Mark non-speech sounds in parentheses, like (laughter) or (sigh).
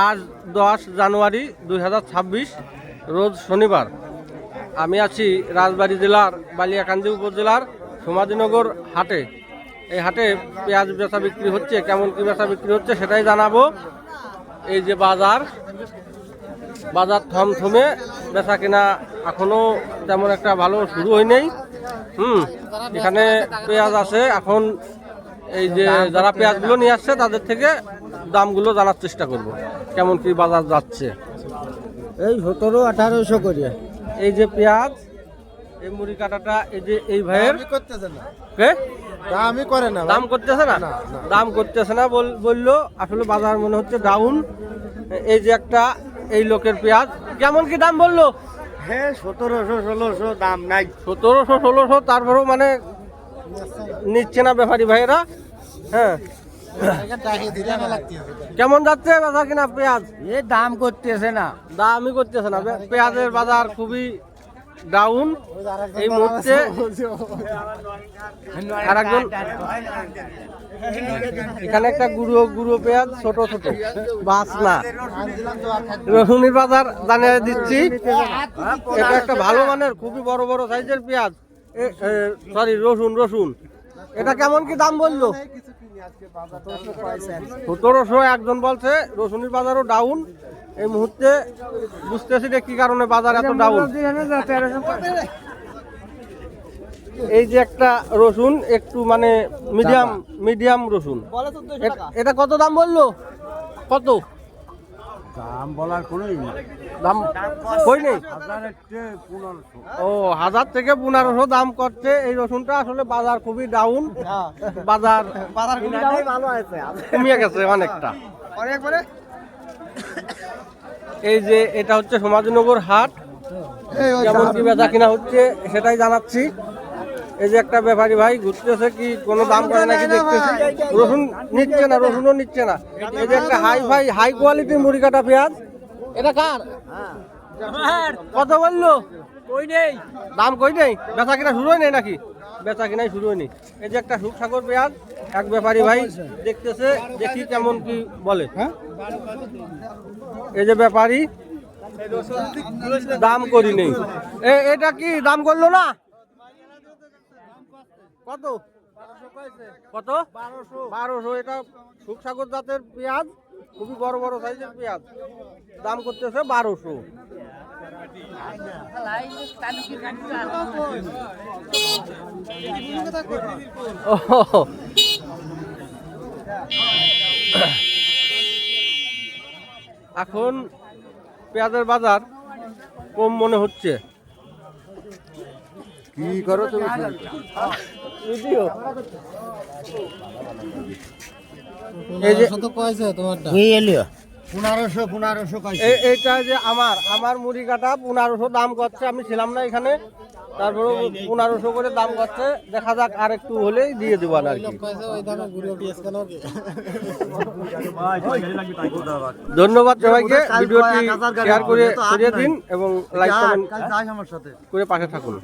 আজ দশ জানুয়ারি দু হাজার ছাব্বিশ, রোজ শনিবার। আমি আছি রাজবাড়ী জেলার বালিয়াকান্দি উপজেলার সমাধিনগর হাটে। এই হাটে পেঁয়াজ বেচা বিক্রি হচ্ছে, কেমন কি বেচা বিক্রি হচ্ছে সেটাই জানাব। এই যে বাজার বাজার থমথমে বেচা কিনা এখনও তেমন একটা ভালো শুরু হয় হুম, এখানে পেঁয়াজ আছে, এখন এই যে যারা পেঁয়াজগুলো নিয়ে আসছে তাদের থেকে দামগুলো জানার চেষ্টা করব। কেমন কি বাজার যাচ্ছে? এই সতেরো আঠারোশো করে। এই যে পেঁয়াজ এই মুড়ি কাটাটা এই যে এই ভাইয়ের? করতেছে না। কে? আমি করে না দাম করতেছে না? দাম করতেছে না বল- বলল আসলে বাজার মনে হচ্ছে ডাউন এই যে একটা এই লোকের পেঁয়াজ কেমন কি দাম বলল? হ্যাঁ সতেরোশো ষোলোশো দাম নাই। সতেরোশো ষোলোশো তারপরেও মানে নিচ্ছে না ব্যাপারী ভাইয়েরা হ্যাঁ। কেমন যাচ্ছে বাজার কিনা পেঁয়াজ? এ দাম করতেছে না। দামই করতেছে না পেঁয়াজের বাজার খুবই ডাউন এই মুহূর্তে আর একজন এখানে একটা গুঁড়ো গুঁড়ো পেঁয়াজ ছোট ছোট। বাস না। রসুনের বাজার জানিয়ে দিচ্ছি। এটা একটা ভালো মানের খুবই বড় বড় সাইজের পেঁয়াজ। সরি রসুন রসুন। এটা কেমন কি দাম বলল? সতেরোশো একজন বলছে রসুনের বাজারও ডাউন এই মুহূর্তে বুঝতেছি যে কি কারণে বাজার এত ডাউন এই যে একটা রসুন একটু মানে মিডিয়াম মিডিয়াম রসুন। এটা কত দাম বলল? কত? দাম বলার কোনোই দাম কই নেই? ও হাজার থেকে পনেরোশো দাম করছে। এই রসুনটা আসলে বাজার খুবই ডাউন বাজার বাজার কমিয়ে গেছে অনেকটা। এই যে এটা হচ্ছে সমাজনগর হাট। কেমন কি বেচা কিনা হচ্ছে সেটাই জানাচ্ছি। এই যে একটা ব্যাপারী ভাই ঘুরতেছে কি কোনো দাম করে নাকি দেখতেছি? রসুন নিচ্ছে না রসুনও নিচ্ছে না। এই যে একটা হাই ফাই হাই কোয়ালিটির মুড়ি কাটা পেঁয়াজ। এটা কার? কত বলল? কই নেই। দাম কই নেই? বেচা কিনা শুরু হয় নাই নাকি? বেচা কিনাই শুরু হয়নি। এই যে একটা সুখসাগর পেঁয়াজ এক ব্যাপারী ভাই দেখতেছে দেখি কেমন কি বলে। এই যে ব্যাপারী দাম করি নেই। এ- এটা কি দাম করল না? কত? কত? বারোশো। এটা সুখসাগর জাতের পেঁয়াজ খুবই বড় বড় সাইজের পেঁয়াজ। দাম করতেছে বারোশো। (laughs) এখন পেঁয়াজের বাজার কম মনে হচ্ছে। কি করো তুমি? যদিও এই যে কি এলিও। পনেরোশো পনেরোশো এইটা যে আমার আমার মুড়ি কাটা পনেরোশো দাম করছে আমি ছিলাম না এখানে। তারপরে পনেরোশো করে দাম করছে। দেখা যাক আর একটু হলেই দিয়ে দেবো আর কি। ধন্যবাদ সবাইকে। ভিডিওটি শেয়ার করে ছড়িয়ে দিন এবং লাইক কমেন্ট করে পাশে থাকুন।